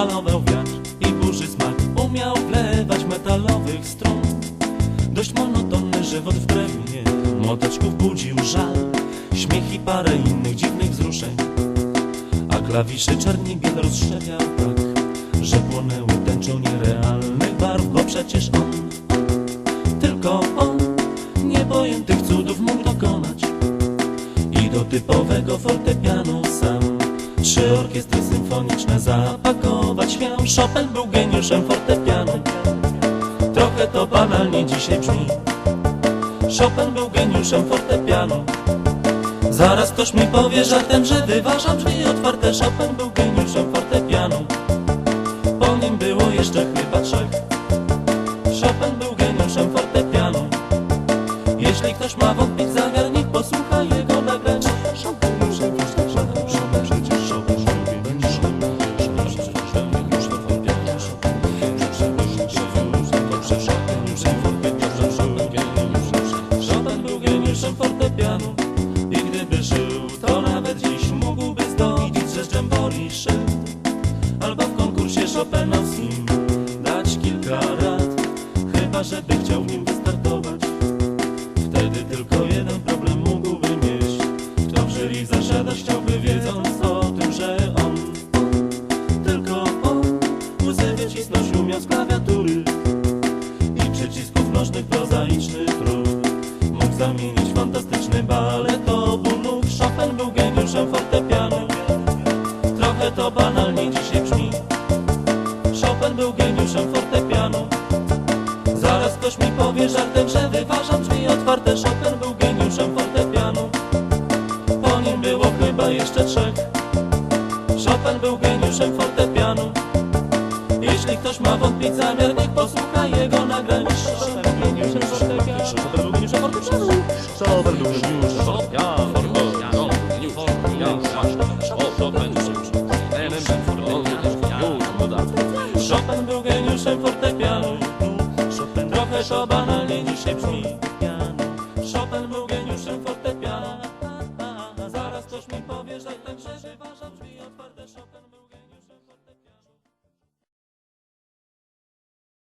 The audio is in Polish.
Malował wiatr i burzy smak. Umiał wlewać metalowych strun Dość monotonny żywot w drewnie. Młoteczków budził żal. Śmiech i parę innych dziwnych wzruszeń. A klawiszy czarni biel rozstrzewiał tak Że płonęły tęczą nierealnych barw Bo przecież on, tylko on Niepojętych cudów mógł dokonać. I do typowego fortepianu sam Trzy orkiestry symfoniczne zapakować. Śmiał Chopin był geniuszem fortepianu. Trochę to banalnie dzisiaj brzmi. Chopin był geniuszem fortepianu. Zaraz ktoś mi powie żartem, że wyważam drzwi otwarte. Chopin był geniuszem fortepianu. Po nim było jeszcze chyba trzech. Chopin był geniuszem fortepianu. Jeśli ktoś ma wątpić zamiar, fortepianu I gdyby żył, to nawet dziś mógłby zdobyć że Dżembori szedł. Albo w konkursie Chopinowskim dać kilka rad. Chyba, żeby chciał nim wystartować. Wtedy tylko jeden problem mógłby mieć. Kto w jury zasiada chciałby wiedząc o tym, że on Tylko on łzy wycisnąć umiał z klawiatury I przycisków nożnych prozaiczny trud Mógł zamienić balet obunów Chopin był geniuszem fortepianu Trochę to banalnie dzisiaj brzmi. Chopin był geniuszem fortepianu Zaraz ktoś mi powie żartem, że wyważam drzwi otwarte. Chopin był geniuszem fortepianu Po nim było chyba jeszcze trzech. Chopin był geniuszem fortepianu Jeśli ktoś ma wątpić zamiar, niech posłucha jego nagrań. Chopin był geniuszem fortepianu Chopin był geniuszem fortepianu. Chopin był geniuszem fortepianu Trochę to banalnie dzisiaj brzmi Chopin był